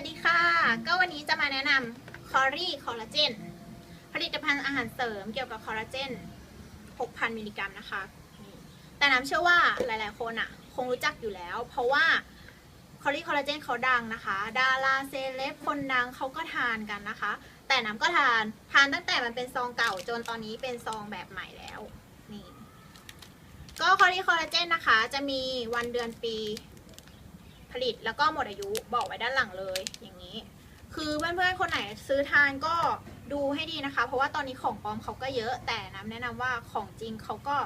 วัสดีค่ะ ก็วันนี้จะมาแนะนำคอรี่คอลลาเจนผลิตภัณฑ์อาหารเสริมเกี่ยวกับคอลลาเจน 6,000 มิลลิกรัมนะคะ แต่น้ำเชื่อว่าหลายๆคนอะคงรู้จักอยู่แล้ว เพราะว่าคอรี่คอลลาเจนเขาดังนะคะ ดาราเซเลบคนดังเขาก็ทานกันนะคะ แต่น้ำก็ทานทานตั้งแต่มันเป็นซองเก่าจนตอนนี้เป็นซองแบบใหม่แล้วนี่ก็คอรี่คอลลาเจนนะคะ จะมีวันเดือนปี ผลิตแล้วก็หมดอายุบอกไว้ด้านหลังเลยอย่างนี้ คือเพื่อนๆคนไหนซื้อทานก็ดูให้ดีนะคะ เพราะว่าตอนนี้ของปลอมเขาก็เยอะแต่น้ำแนะนำว่าของจริงเขาก็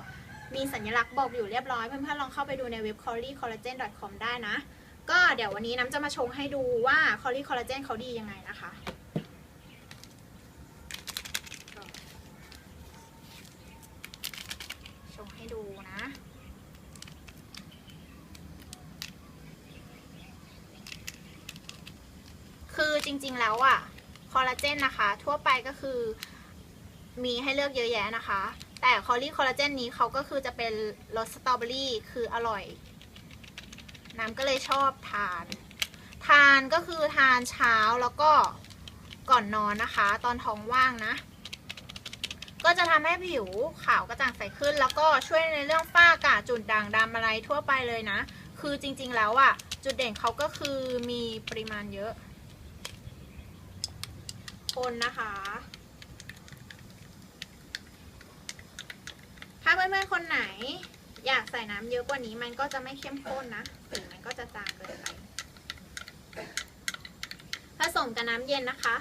มีสัญลักษณ์บอกอยู่เรียบร้อย เพื่อนๆลองเข้าไปดูในเว็บ c o l l y c o l l a g e n c o m ได้นะ ก็เดี๋ยววันนี้น้ำจะมาชงให้ดูว่า c o l l y Collagen เขาดียังไงนะคะ ชงให้ดูนะ คือ จริง ๆ แล้วอะคอลลาเจนนะคะ ทั่วไปก็คือมีให้เลือกเยอะแยะนะคะ แต่คอลลี่คอลลาเจนนี้เขาก็คือจะเป็นรสสตรอเบอรี่คืออร่อย น้ำก็เลยชอบทาน ทานก็คือทานเช้าแล้วก็ก่อนนอนนะคะ ตอนท้องว่างนะ ก็จะทำให้ผิวขาวกระจ่างใสขึ้น แล้วก็ช่วยในเรื่องฝ้ากระจุดด่างดำอะไรทั่วไปเลยนะ คือจริงๆแล้วอะจุดเด่นเขาก็คือมีปริมาณเยอะ คนนะคะ ถ้าเพื่อนๆคนไหน อยากใส่น้ำเยอะกว่านี้มันก็จะไม่เข้มข้นนะสีมันก็จะจางเกินไปผสมกับน้ำเย็นนะคะ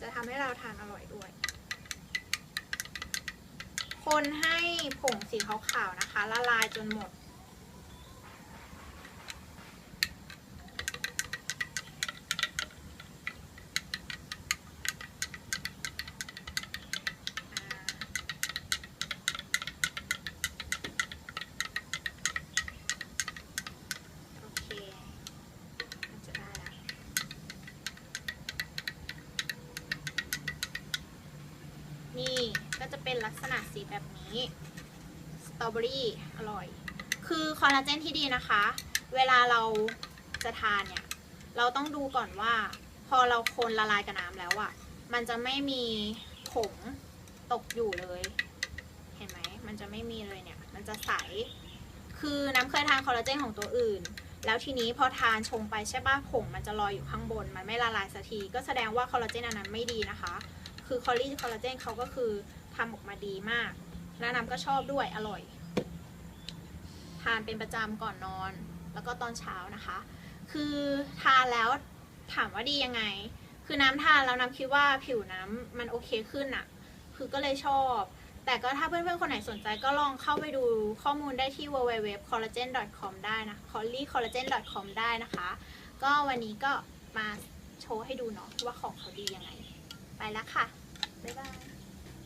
จะทำให้เราทานอร่อยด้วย คนให้ผงสีขาวๆนะคะ ละลายจนหมด โอเคน่าจะได้ละ นี่ก็จะเป็นลักษณะสีแบบนี้สตรอเบอรี่อร่อย คือคอลลาเจนที่ดีนะคะ เวลาเราจะทานเนี่ย เราต้องดูก่อนว่า พอเราคนละลายกับน้ำแล้วอะ่ะ มันจะไม่มีผงตกอยู่เลย เห็นไหมมันจะไม่มีเลยเนี่ย มันจะใส คือน้ำเคยทานคอลลาเจนของตัวอื่น แล้วทีนี้พอทานชงไปใช่ปะผงมันจะลอยอยู่ข้างบน มันไม่ละลายสักที ก็แสดงว่าคอลลาเจนอันนั้นไม่ดีนะคะ คือคอลลี่คอลลาเจนเขาก็คือทำออกมาดีมาก แล้วน้ำก็ชอบด้วยอร่อย ทานเป็นประจำก่อนนอน แล้วก็ตอนเช้านะคะ คือทานแล้วถามว่าดียังไง คือน้ำทานแล้วน้ำคิดว่าผิวน้ำมันโอเคขึ้นอะคือก็เลยชอบ แต่ก็ถ้าเพื่อนๆ คนไหนสนใจก็ลองเข้าไปดูข้อมูลได้ที่ www.collagen.com ได้นะ collycollagen.com ได้นะคะ ก็วันนี้ก็มาโชว์ให้ดูเนาะว่าของเขาดียังไง ไปแล้วค่ะ บ๊ายบาย